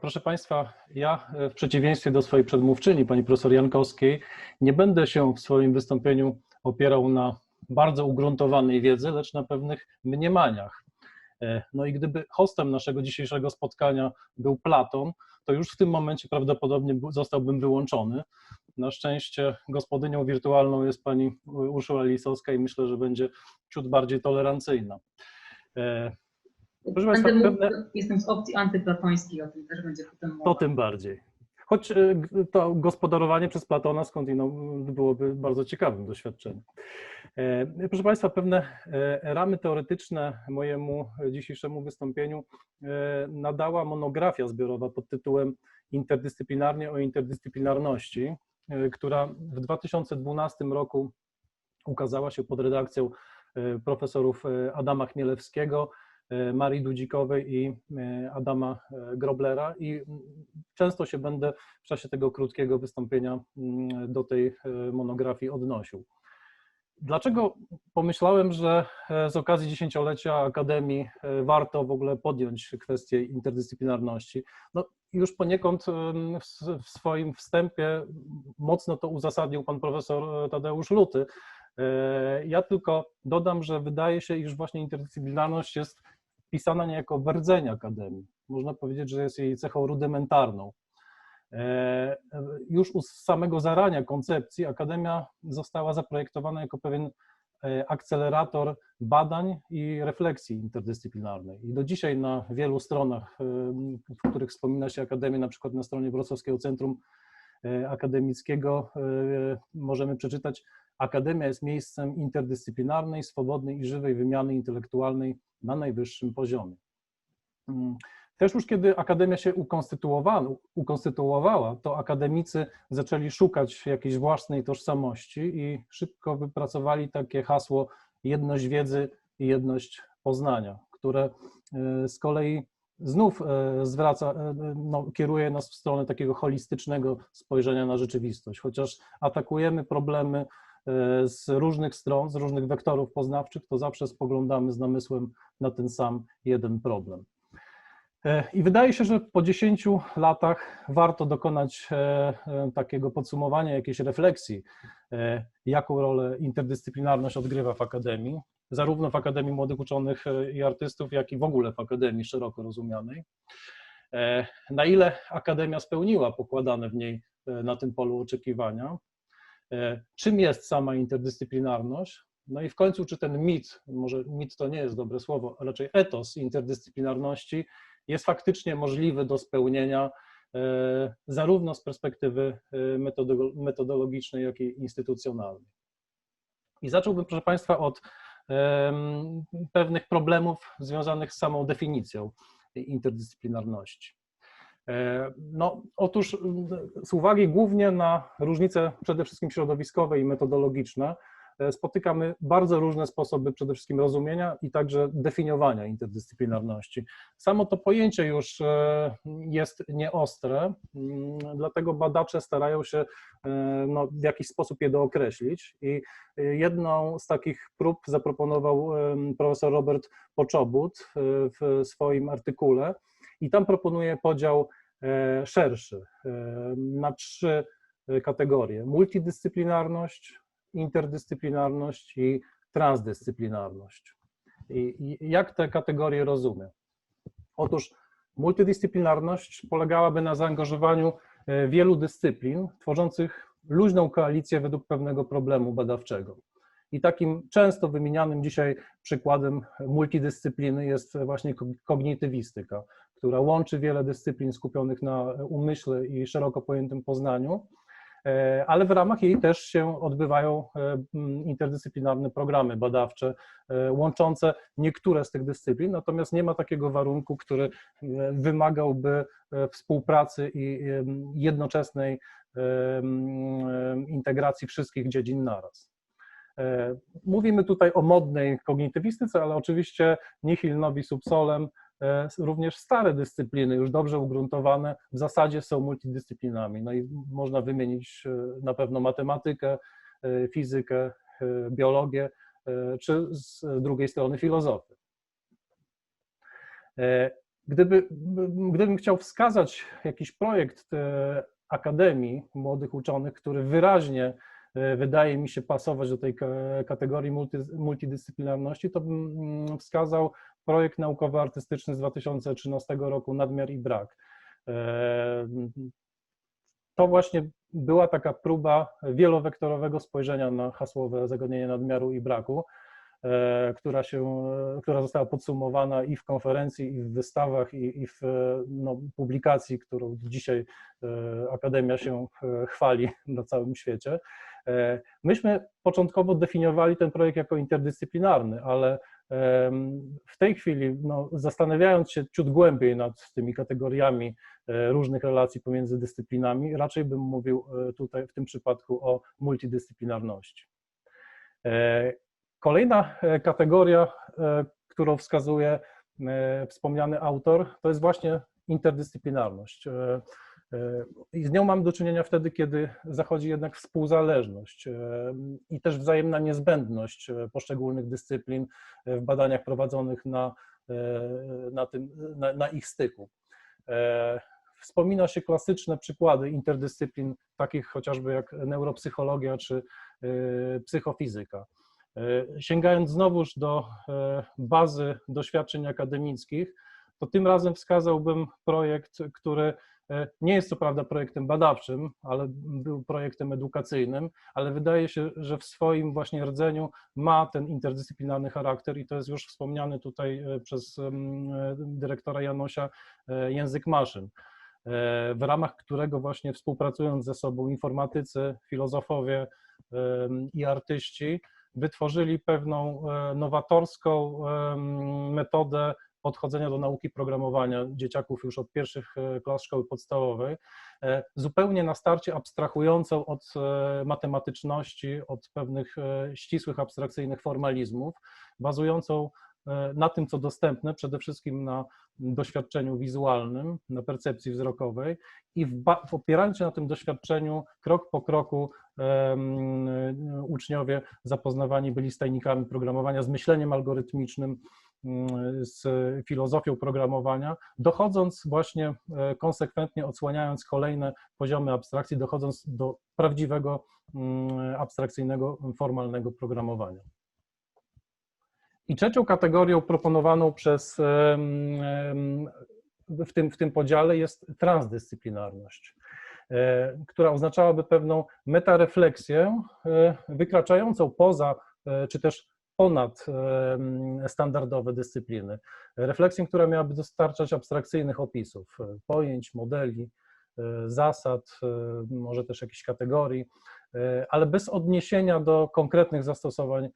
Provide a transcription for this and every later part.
Proszę Państwa, ja w przeciwieństwie do swojej przedmówczyni, pani profesor Jankowskiej, nie będę się w swoim wystąpieniu opierał na bardzo ugruntowanej wiedzy, lecz na pewnych mniemaniach. No i gdyby hostem naszego dzisiejszego spotkania był Platon, to już w tym momencie prawdopodobnie zostałbym wyłączony. Na szczęście gospodynią wirtualną jest pani Urszula Lisowska i myślę, że będzie ciut bardziej tolerancyjna. Proszę Państwa, pewne... Jestem z opcji antyplatońskiej, o tym też będzie potem mowa. To tym bardziej. Choć e, to gospodarowanie przez Platona skądinąd byłoby bardzo ciekawym doświadczeniem. E, proszę Państwa, pewne e, ramy teoretyczne mojemu dzisiejszemu wystąpieniu nadała monografia zbiorowa pod tytułem Interdyscyplinarnie o interdyscyplinarności, która w 2012 roku ukazała się pod redakcją profesorów Adama Chmielewskiego, Marii Dudzikowej i e, Adama e, Groblera i często się będę w czasie tego krótkiego wystąpienia mm, do tej monografii odnosił. Dlaczego pomyślałem, że z okazji dziesięciolecia Akademii warto w ogóle podjąć kwestię interdyscyplinarności? No, już poniekąd w swoim wstępie mocno to uzasadnił pan profesor Tadeusz Luty. Ja tylko dodam, że wydaje się, iż właśnie interdyscyplinarność jest wpisana niejako w rdzeń Akademii. Można powiedzieć, że jest jej cechą rudymentarną. E, już u samego zarania koncepcji Akademia została zaprojektowana jako pewien e, akcelerator badań i refleksji interdyscyplinarnej. I do dzisiaj na wielu stronach, e, w których wspomina się Akademię, na przykład na stronie Wrocławskiego Centrum Akademickiego, możemy przeczytać Akademia jest miejscem interdyscyplinarnej, swobodnej i żywej wymiany intelektualnej na najwyższym poziomie. Mm, też już kiedy Akademia się ukonstytuowała, ukonstytuowała, to akademicy zaczęli szukać jakiejś własnej tożsamości i szybko wypracowali takie hasło jedność wiedzy i jedność poznania, które e, z kolei znów e, zwraca, e, no, kieruje nas w stronę takiego holistycznego spojrzenia na rzeczywistość, chociaż atakujemy problemy z różnych stron, z różnych wektorów poznawczych, to zawsze spoglądamy z namysłem na ten sam jeden problem. E, I wydaje się, że po 10 latach warto dokonać e, takiego podsumowania, jakiejś refleksji, jaką rolę interdyscyplinarność odgrywa w Akademii, zarówno w Akademii Młodych Uczonych i Artystów, jak i w ogóle w Akademii szeroko rozumianej. Na ile Akademia spełniła pokładane w niej na tym polu oczekiwania, E, czym jest sama interdyscyplinarność, no i w końcu, czy ten mit, może mit to nie jest dobre słowo, a raczej etos interdyscyplinarności jest faktycznie możliwy do spełnienia e, zarówno z perspektywy e, metodologicznej, jak i instytucjonalnej. I zacząłbym, proszę Państwa, od pewnych problemów związanych z samą definicją interdyscyplinarności. E, no, otóż z uwagi głównie na różnice przede wszystkim środowiskowe i metodologiczne, e, spotykamy bardzo różne sposoby przede wszystkim rozumienia i także definiowania interdyscyplinarności. Samo to pojęcie już e, jest nieostre, dlatego badacze starają się no, w jakiś sposób je dookreślić i jedną z takich prób zaproponował profesor Robert Poczobut w swoim artykule i tam proponuje podział E, szerszy e, na trzy kategorie: multidyscyplinarność, interdyscyplinarność i transdyscyplinarność. I jak te kategorie rozumiem? Otóż multidyscyplinarność polegałaby na zaangażowaniu e, wielu dyscyplin tworzących luźną koalicję według pewnego problemu badawczego. I takim często wymienianym dzisiaj przykładem multidyscypliny jest właśnie kognitywistyka, która łączy wiele dyscyplin skupionych na umyśle i szeroko pojętym poznaniu, e, ale w ramach jej też się odbywają e, interdyscyplinarne programy badawcze e, łączące niektóre z tych dyscyplin, natomiast nie ma takiego warunku, który wymagałby współpracy i jednoczesnej integracji wszystkich dziedzin naraz. Mówimy tutaj o modnej kognitywistyce, ale oczywiście nihil novi subsolem również stare dyscypliny, już dobrze ugruntowane, w zasadzie są multidyscyplinami. No i można wymienić e, na pewno matematykę, e, fizykę, biologię, czy z drugiej strony filozofię. Gdyby, gdybym chciał wskazać jakiś projekt e, Akademii Młodych Uczonych, który wyraźnie e, wydaje mi się pasować do tej kategorii multi, multidyscyplinarności, to bym mm, wskazał projekt naukowo-artystyczny z 2013 roku Nadmiar i Brak. E, to właśnie była taka próba wielowektorowego spojrzenia na hasłowe zagadnienie nadmiaru i braku. E, która, się, która została podsumowana i w konferencji, i w wystawach, i, i w no, publikacji, którą dzisiaj e, Akademia się e, chwali na całym świecie. Myśmy początkowo definiowali ten projekt jako interdyscyplinarny, ale w tej chwili, no, zastanawiając się ciut głębiej nad tymi kategoriami różnych relacji pomiędzy dyscyplinami, raczej bym mówił tutaj w tym przypadku o multidyscyplinarności. Kolejna e, kategoria, e, którą wskazuje e, wspomniany autor, to jest właśnie interdyscyplinarność. I z nią mam do czynienia wtedy, kiedy zachodzi jednak współzależność i też wzajemna niezbędność poszczególnych dyscyplin w badaniach prowadzonych na, na, tym, na, na ich styku. Wspomina się klasyczne przykłady interdyscyplin, takich chociażby jak neuropsychologia czy psychofizyka. E, sięgając znowuż do e, bazy doświadczeń akademickich, to tym razem wskazałbym projekt, który e, nie jest co prawda projektem badawczym, ale był projektem edukacyjnym, ale wydaje się, że w swoim właśnie rdzeniu ma ten interdyscyplinarny charakter i to jest już wspomniany tutaj przez dyrektora Janosia język maszyn w ramach którego właśnie współpracując ze sobą informatycy, filozofowie i artyści, wytworzyli pewną e, nowatorską metodę podchodzenia do nauki programowania dzieciaków już od pierwszych e, klas szkoły podstawowej, e, zupełnie na starcie abstrahującą od matematyczności, od pewnych ścisłych, abstrakcyjnych formalizmów, bazującą na tym, co dostępne, przede wszystkim na doświadczeniu wizualnym, na percepcji wzrokowej i w, w opierając się na tym doświadczeniu, krok po kroku um, uczniowie zapoznawani byli z tajnikami programowania, z myśleniem algorytmicznym, z filozofią programowania, dochodząc właśnie e, konsekwentnie, odsłaniając kolejne poziomy abstrakcji, dochodząc do prawdziwego abstrakcyjnego, formalnego programowania. I trzecią kategorią proponowaną przez, w tym, w tym podziale jest transdyscyplinarność, e, która oznaczałaby pewną metarefleksję e, wykraczającą poza, czy też ponad standardowe dyscypliny. Refleksję, która miałaby dostarczać abstrakcyjnych opisów, pojęć, modeli, zasad, może też jakichś kategorii, E, ale bez odniesienia do konkretnych zastosowań e,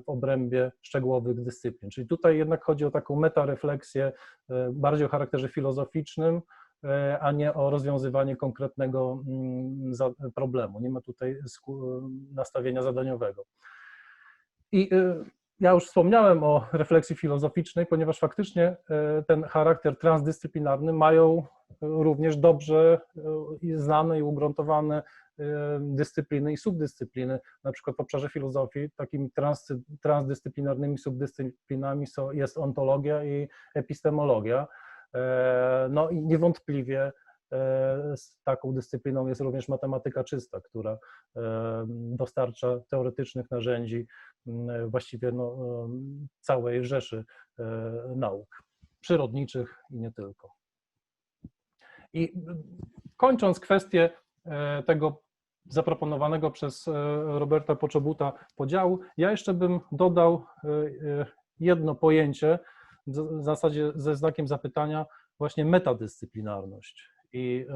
w obrębie szczegółowych dyscyplin. Czyli tutaj jednak chodzi o taką metarefleksję e, bardziej o charakterze filozoficznym, a nie o rozwiązywanie konkretnego mm, problemu. Nie ma tutaj nastawienia zadaniowego. I ja już wspomniałem o refleksji filozoficznej, ponieważ faktycznie ten charakter transdyscyplinarny mają również dobrze znane i ugruntowane dyscypliny i subdyscypliny. Na przykład w obszarze filozofii takimi trans, transdyscyplinarnymi subdyscyplinami są, jest ontologia i epistemologia. E, no i niewątpliwie z taką dyscypliną jest również matematyka czysta, która e, dostarcza teoretycznych narzędzi właściwie no, całej rzeszy nauk przyrodniczych i nie tylko. I kończąc kwestię tego zaproponowanego przez e, Roberta Poczobuta podziału. Ja jeszcze bym dodał e, e, jedno pojęcie, w zasadzie ze znakiem zapytania, właśnie metadyscyplinarność. I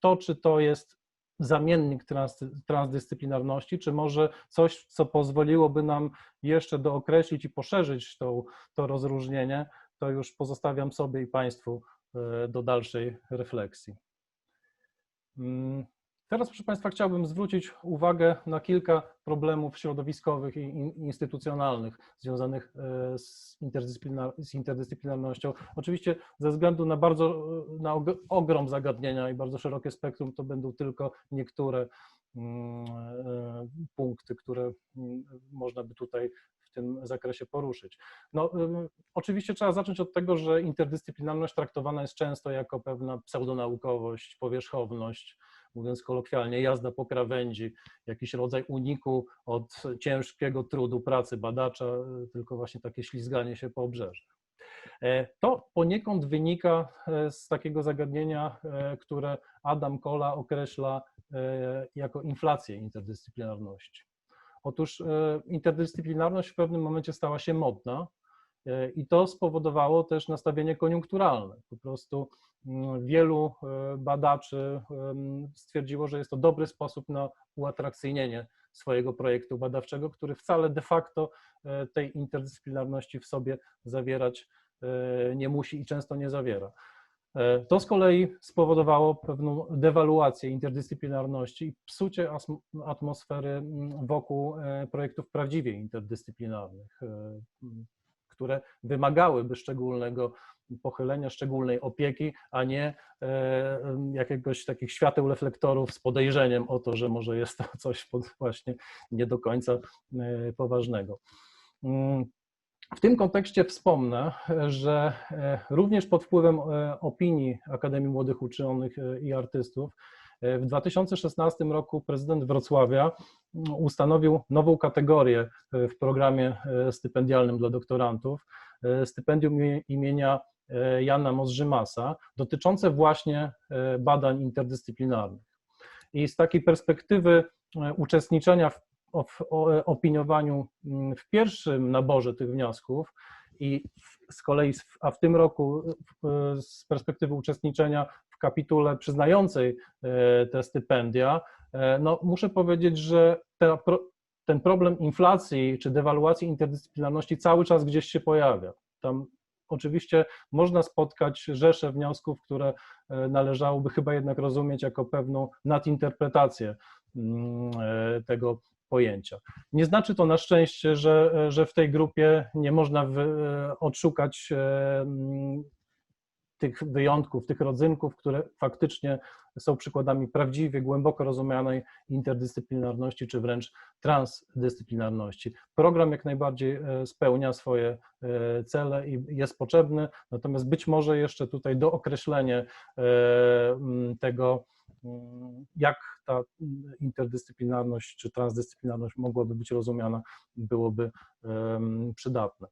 to, czy to jest zamiennik trans, transdyscyplinarności, czy może coś, co pozwoliłoby nam jeszcze dookreślić i poszerzyć to, to rozróżnienie, to już pozostawiam sobie i Państwu do dalszej refleksji. Teraz, proszę Państwa, chciałbym zwrócić uwagę na kilka problemów środowiskowych i instytucjonalnych związanych e, z, interdyscyplinar z interdyscyplinarnością. Oczywiście ze względu na bardzo, na ogrom zagadnienia i bardzo szerokie spektrum, to będą tylko niektóre mm, e, punkty. które mm, można by tutaj w tym zakresie poruszyć. No, oczywiście trzeba zacząć od tego, że interdyscyplinarność traktowana jest często jako pewna pseudonaukowość, powierzchowność, mówiąc kolokwialnie, jazda po krawędzi, jakiś rodzaj uniku od ciężkiego trudu pracy badacza, y, tylko właśnie takie ślizganie się po obrzeżach. E, To poniekąd wynika e, z takiego zagadnienia, e, które Adam Kola określa jako inflację interdyscyplinarności. Otóż interdyscyplinarność w pewnym momencie stała się modna i to spowodowało też nastawienie koniunkturalne. Po prostu mm, wielu e, badaczy stwierdziło, że jest to dobry sposób na uatrakcyjnienie swojego projektu badawczego, który wcale de facto e, tej interdyscyplinarności w sobie zawierać e, nie musi i często nie zawiera. E, To z kolei spowodowało pewną dewaluację interdyscyplinarności i psucie atmosfery mm, wokół e, projektów prawdziwie interdyscyplinarnych, e, które wymagałyby szczególnego pochylenia, szczególnej opieki, a nie e, jakiegoś takich świateł reflektorów z podejrzeniem o to, że może jest to coś właśnie nie do końca e, poważnego. Mm, w tym kontekście wspomnę, że e, również pod wpływem opinii Akademii Młodych Uczonych i Artystów w 2016 roku prezydent Wrocławia mm, ustanowił nową kategorię e, w programie e, stypendialnym dla doktorantów, e, stypendium imi- imienia e, Jana Mozrzymasa, dotyczące właśnie e, badań interdyscyplinarnych. I z takiej perspektywy e, uczestniczenia w opiniowaniu mm, w pierwszym naborze tych wniosków i z kolei, a w tym roku z perspektywy uczestniczenia w kapitule przyznającej e, te stypendia, e, no muszę powiedzieć, że ten problem inflacji czy dewaluacji interdyscyplinarności cały czas gdzieś się pojawia. Tam oczywiście można spotkać rzesze wniosków, które e, należałoby chyba jednak rozumieć jako pewną nadinterpretację mm, tego pojęcia. Nie znaczy to na szczęście, że, że w tej grupie nie można wy, odszukać mm, tych wyjątków, tych rodzynków, które faktycznie są przykładami prawdziwie, głęboko rozumianej interdyscyplinarności, czy wręcz transdyscyplinarności. Program jak najbardziej e, spełnia swoje e, cele i jest potrzebny, natomiast być może jeszcze tutaj dookreślenie tego, mm, jak ta interdyscyplinarność czy transdyscyplinarność mogłaby być rozumiana, byłoby przydatne.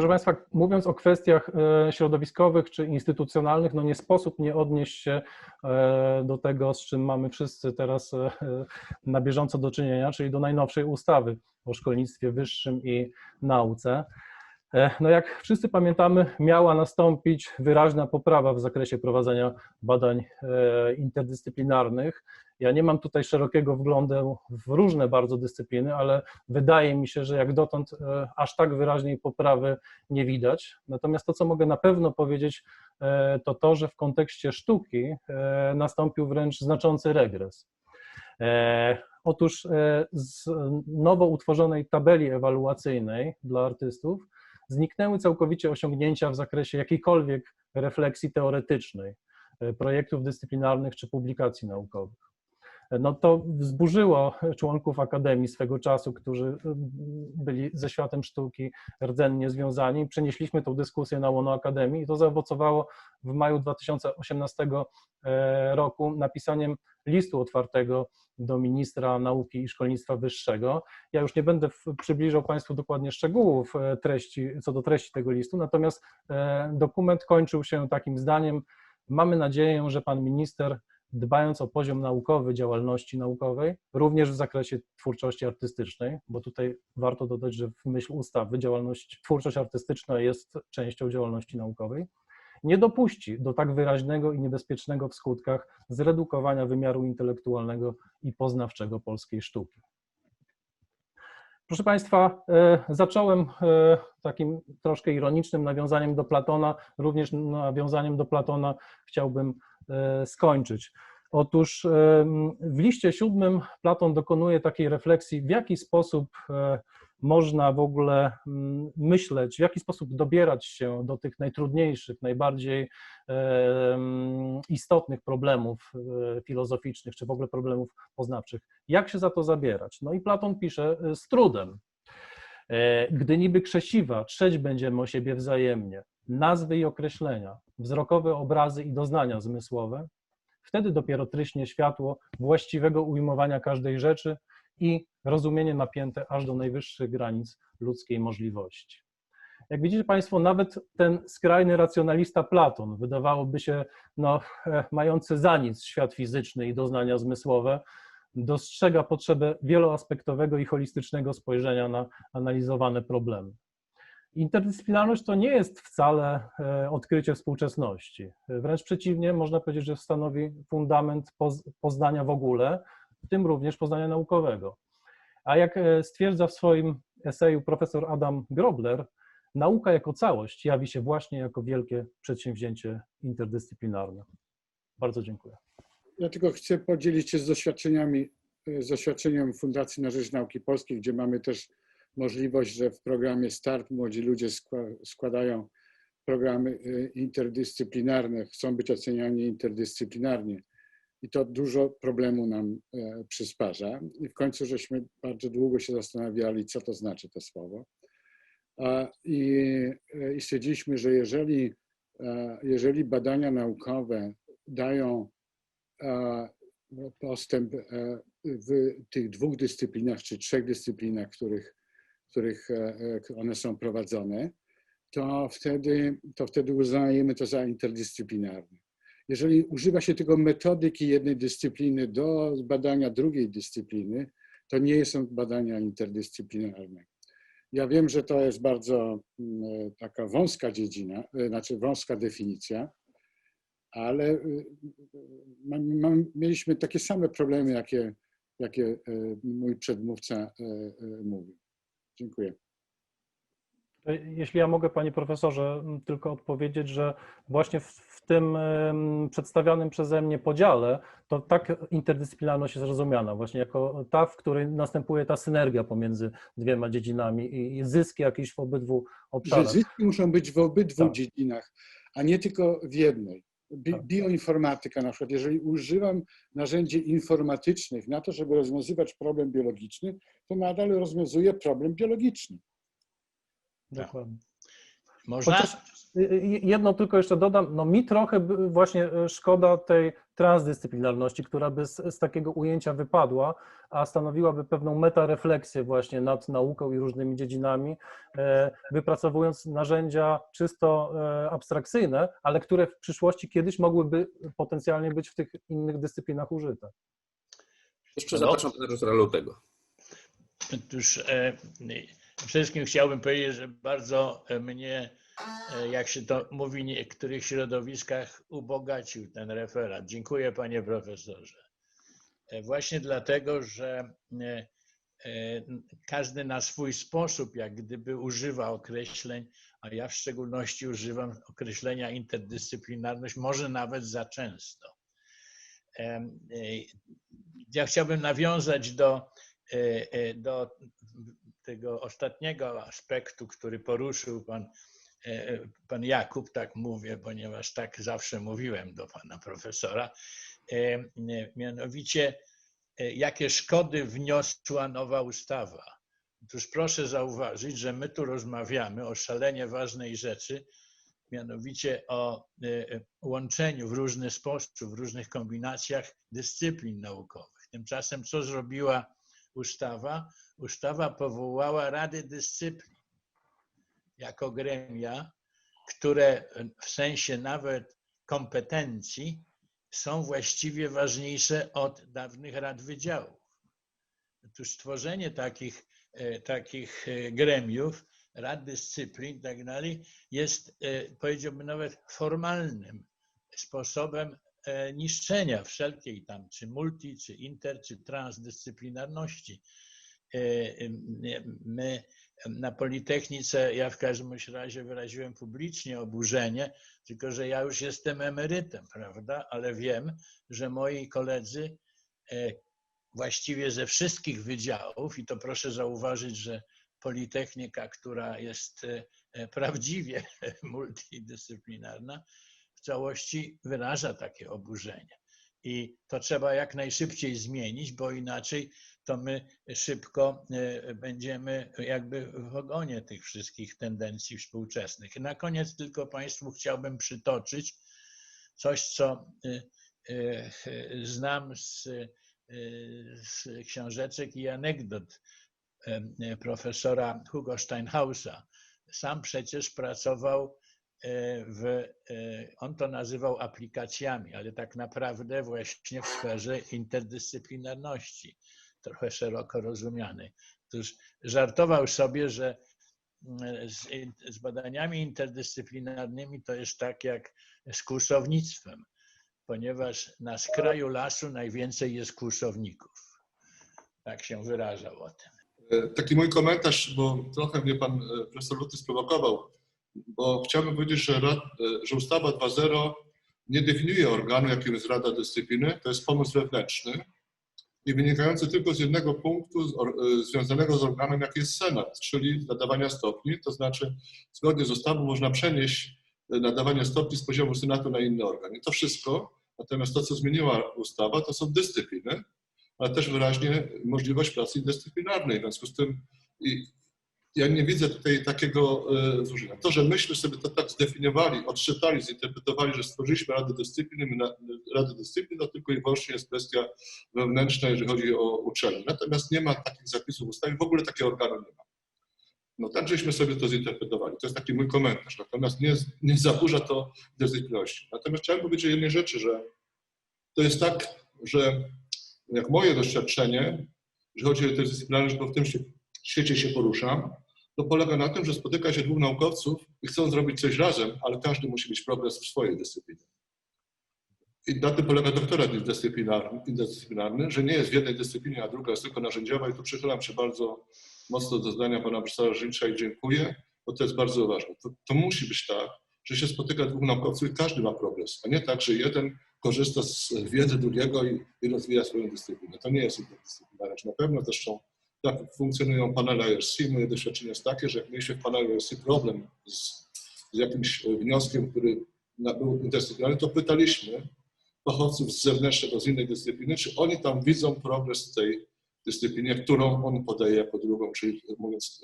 Proszę Państwa, mówiąc o kwestiach e, środowiskowych czy instytucjonalnych, no nie sposób nie odnieść się e, do tego, z czym mamy wszyscy teraz e, na bieżąco do czynienia, czyli do najnowszej ustawy o szkolnictwie wyższym i nauce. No jak wszyscy pamiętamy, miała nastąpić wyraźna poprawa w zakresie prowadzenia badań interdyscyplinarnych. Ja nie mam tutaj szerokiego wglądu w różne bardzo dyscypliny, ale wydaje mi się, że jak dotąd e, aż tak wyraźnej poprawy nie widać. Natomiast to, co mogę na pewno powiedzieć, e, to to, że w kontekście sztuki e, nastąpił wręcz znaczący regres. Otóż z nowo utworzonej tabeli ewaluacyjnej dla artystów zniknęły całkowicie osiągnięcia w zakresie jakiejkolwiek refleksji teoretycznej projektów dyscyplinarnych czy publikacji naukowych. No to wzburzyło członków Akademii swego czasu, którzy mm, byli ze światem sztuki rdzennie związani. Przenieśliśmy tę dyskusję na łono Akademii i to zaowocowało w maju 2018 e, roku napisaniem listu otwartego do ministra nauki i szkolnictwa wyższego. Ja już nie będę przybliżał Państwu dokładnie szczegółów e, treści, co do treści tego listu, natomiast e, dokument kończył się takim zdaniem: Mamy nadzieję, że pan minister, dbając o poziom naukowy działalności naukowej, również w zakresie twórczości artystycznej, bo tutaj warto dodać, że w myśl ustawy działalność, twórczość artystyczna jest częścią działalności naukowej, nie dopuści do tak wyraźnego i niebezpiecznego w skutkach zredukowania wymiaru intelektualnego i poznawczego polskiej sztuki. Proszę Państwa, e, zacząłem e, takim troszkę ironicznym nawiązaniem do Platona, również nawiązaniem do Platona chciałbym skończyć. Otóż em, w liście siódmym Platon dokonuje takiej refleksji, w jaki sposób e, można w ogóle mm, myśleć, w jaki sposób dobierać się do tych najtrudniejszych, najbardziej em, istotnych problemów e, filozoficznych, czy w ogóle problemów poznawczych. Jak się za to zabierać? No i Platon pisze e, z trudem. E, Gdy niby krzesiwa, trzeć będziemy o siebie wzajemnie, nazwy i określenia, wzrokowe obrazy i doznania zmysłowe, wtedy dopiero tryśnie światło właściwego ujmowania każdej rzeczy i rozumienie napięte aż do najwyższych granic ludzkiej możliwości. Jak widzicie Państwo, nawet ten skrajny racjonalista Platon, wydawałoby się no, e, mający za nic świat fizyczny i doznania zmysłowe, dostrzega potrzebę wieloaspektowego i holistycznego spojrzenia na analizowane problemy. Interdyscyplinarność to nie jest wcale e, odkrycie współczesności. Wręcz przeciwnie, można powiedzieć, że stanowi fundament poz- poznania w ogóle, w tym również poznania naukowego. A jak e, stwierdza w swoim eseju profesor Adam Grobler, nauka jako całość jawi się właśnie jako wielkie przedsięwzięcie interdyscyplinarne. Bardzo dziękuję. Ja tylko chcę podzielić się z doświadczeniami, z doświadczeniem Fundacji na Rzecz Nauki Polskiej, gdzie mamy też możliwość, że w programie START młodzi ludzie skła- składają programy y, interdyscyplinarne, chcą być oceniani interdyscyplinarnie. I to dużo problemu nam e, przysparza. I w końcu żeśmy bardzo długo się zastanawiali, co to znaczy to słowo. I, e, i stwierdziliśmy, że jeżeli, e, jeżeli badania naukowe dają postęp w tych dwóch dyscyplinach czy trzech dyscyplinach, których, których e, e, one są prowadzone, to wtedy, to wtedy uznajemy to za interdyscyplinarne. Jeżeli używa się tylko metodyki jednej dyscypliny do badania drugiej dyscypliny, to nie są badania interdyscyplinarne. Ja wiem, że to jest bardzo mm, taka wąska dziedzina, e, znaczy wąska definicja, ale mieliśmy takie same problemy, jakie, jakie e, mój przedmówca e, e, mówił. Dziękuję. Jeśli ja mogę, panie profesorze, tylko odpowiedzieć, że właśnie w, w tym em, przedstawionym przeze mnie podziale, to tak interdyscyplinarność jest rozumiana, właśnie jako ta, w której następuje ta synergia pomiędzy dwiema dziedzinami i, i zysk jakiś w obydwu Że obszarach. zyski muszą być w obydwu Tak. dziedzinach, a nie tylko w jednej. Bi Tak. bioinformatyka na przykład, jeżeli używam narzędzi informatycznych na to, żeby rozwiązywać problem biologiczny, to nadal rozwiązuję problem biologiczny. Dokładnie. Można? Chociaż y, y, jedno tylko jeszcze dodam, no mi trochę właśnie y, szkoda tej transdyscyplinarności, która by z, z takiego ujęcia wypadła, a stanowiłaby pewną metarefleksję właśnie nad nauką i różnymi dziedzinami, e, wypracowując narzędzia czysto e, abstrakcyjne, ale które w przyszłości kiedyś mogłyby potencjalnie być w tych innych dyscyplinach użyte. Jeszcze No. zapraszam pana profesora Lutego. Otóż e, wszystkim chciałbym powiedzieć, że bardzo e, mnie, e, jak się to mówi w niektórych środowiskach, ubogacił ten referat. Dziękuję panie profesorze. E, Właśnie dlatego, że każdy na swój sposób, jak gdyby używa określeń, a ja w szczególności używam określenia interdyscyplinarność, może nawet za często. Ja chciałbym nawiązać do, do tego ostatniego aspektu, który poruszył pan, e, pan Jakub, tak mówię, ponieważ tak zawsze mówiłem do pana profesora, e, e, mianowicie e, jakie szkody wniosła nowa ustawa. Otóż proszę zauważyć, że my tu rozmawiamy o szalenie ważnej rzeczy, mianowicie o e, łączeniu w różny sposób, w różnych kombinacjach dyscyplin naukowych. Tymczasem co zrobiła ustawa? Ustawa powołała Rady Dyscyplin jako gremia, które w sensie nawet kompetencji są właściwie ważniejsze od dawnych rad wydziałów. Otóż stworzenie takich, e, takich e, gremiów, rad dyscyplin i tak dalej, jest, e, powiedziałbym, nawet formalnym sposobem niszczenia wszelkiej tam, czy multi, czy inter, czy transdyscyplinarności. My na Politechnice, ja w każdym razie wyraziłem publicznie oburzenie, tylko że ja już jestem emerytem, prawda? Ale wiem, że moi koledzy właściwie ze wszystkich wydziałów, i to proszę zauważyć, że Politechnika, która jest prawdziwie multidyscyplinarna, w całości wyraża takie oburzenie. I to trzeba jak najszybciej zmienić, bo inaczej to my szybko będziemy jakby w ogonie tych wszystkich tendencji współczesnych. Na koniec tylko Państwu chciałbym przytoczyć coś, co znam z, z książeczek i anegdot profesora Hugo Steinhausa. Sam przecież pracował w, on to nazywał aplikacjami, ale tak naprawdę właśnie w sferze interdyscyplinarności, trochę szeroko rozumianej. Otóż żartował sobie, że z, z badaniami interdyscyplinarnymi to jest tak jak z kłusownictwem, ponieważ na skraju lasu najwięcej jest kłusowników. Tak się wyrażał o tym. Taki mój komentarz, bo trochę mnie pan profesor Luty sprowokował bo chciałbym powiedzieć, że, że ustawa 2.0 nie definiuje organu, jakim jest Rada Dyscypliny. To jest pomysł wewnętrzny i wynikający tylko z jednego punktu związanego z organem, jaki jest Senat, czyli nadawania stopni. To znaczy, zgodnie z ustawą można przenieść nadawanie stopni z poziomu Senatu na inny organ. I to wszystko. Natomiast to, co zmieniła ustawa, to są dyscypliny, ale też wyraźnie możliwość pracy dyscyplinarnej. W związku z tym i ja nie widzę tutaj takiego e, zużycia. To, że myśmy sobie to tak zdefiniowali, odczytali, zinterpretowali, że stworzyliśmy Radę Dyscypliny, Radę Dyscypliny, to tylko i wyłącznie jest kwestia wewnętrzna, jeżeli chodzi o uczelnię. Natomiast nie ma takich zapisów w ustawie, w ogóle takiego organu nie ma. No tak, żeśmy sobie to zinterpretowali. To jest taki mój komentarz. Natomiast nie, nie zaburza to dyscyplinności. Natomiast chciałem powiedzieć o jednej rzeczy, że to jest tak, że jak moje doświadczenie, że chodzi o dyscyplinarność, bo w tym się świecie się poruszam, to polega na tym, że spotyka się dwóch naukowców i chcą zrobić coś razem, ale każdy musi mieć progres w swojej dyscyplinie. I na tym polega doktorat interdyscyplinarny, że nie jest w jednej dyscyplinie, a druga jest tylko narzędziowa i tu przychylam się bardzo mocno do zdania pana profesora Żyńcza i dziękuję, bo to jest bardzo ważne. To, to musi być tak, że się spotyka dwóch naukowców i każdy ma progres, a nie tak, że jeden korzysta z wiedzy drugiego i, i rozwija swoją dyscyplinę. To nie jest interdyscyplinarność. Na pewno zresztą tak funkcjonują panele IRC. Moje doświadczenie jest takie, że jak mieliśmy w panelu IRC problem z, z jakimś wnioskiem, który był interdyscyplinarny, to pytaliśmy fachowców z zewnętrznego, z innej dyscypliny, czy oni tam widzą progres w tej dyscyplinie, którą on podaje jako drugą, czyli mówiąc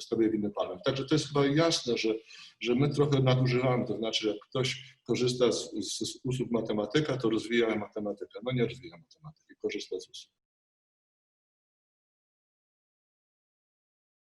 stawię panel. Także to jest chyba jasne, że, że my trochę nadużywamy, to znaczy jak ktoś korzysta z, z usług matematyka, to rozwija matematykę. No nie rozwija matematyki, korzysta z usług.